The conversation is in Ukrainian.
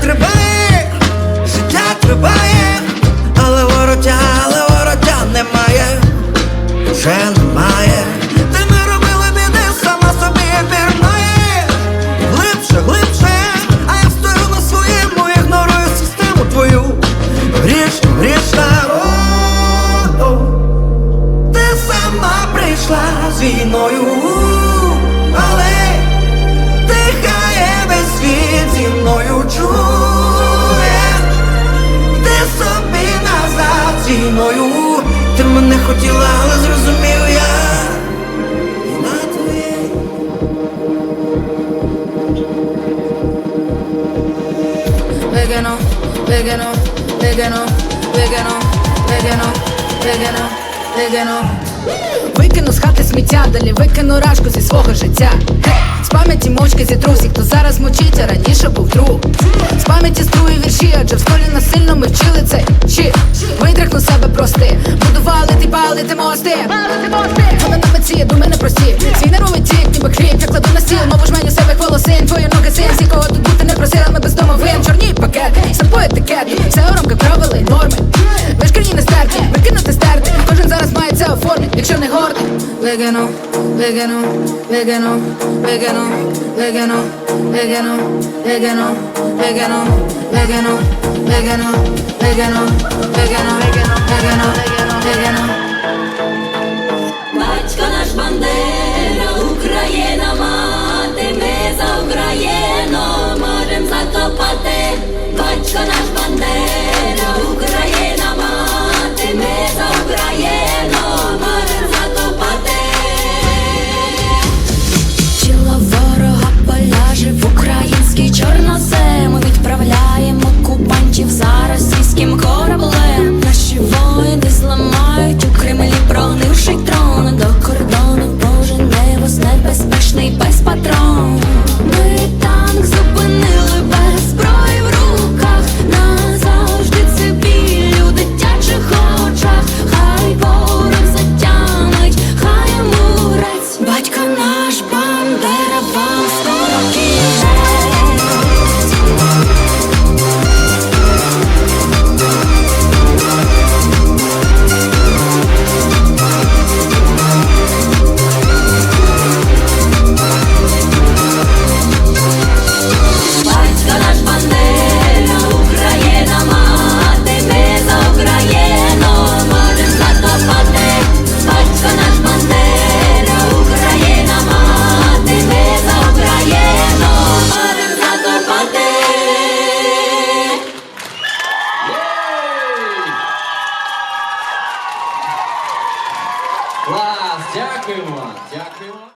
триває, життя триває, але вороття, але вороття немає, вже немає. Ти не робила біди, сама собі пірнає. Глибше, глибше, а я стою на своєму, ігнорую систему твою. Грішна, грішна, о-о. Ти сама прийшла з війною, почуєш, де собі назад ціною ти мене хотіла, але зрозумів я на твоє. Вигано, вигано, вигано, вигано, вигано, вигано, вигано. Викину з хати сміття, далі викину рашку зі свого життя. З пам'яті мовчки зі всіх, хто зараз мучить, а раніше був друг. З пам'яті струї вірші, адже в школі насильно ми вчили цей щит. Видрихну себе прости, будували ти палити мости. Фундаментації, думи непрості. Свій нервовий тік, ніби хліб, я кладу на стіл, мову мені себе волосин, твої ноги син, norte. Ve que no, ve que no, ve que no, ve que no, ve que no, ve que no, ve que no, ve que no, ve que. Дякуємо. Дякуємо.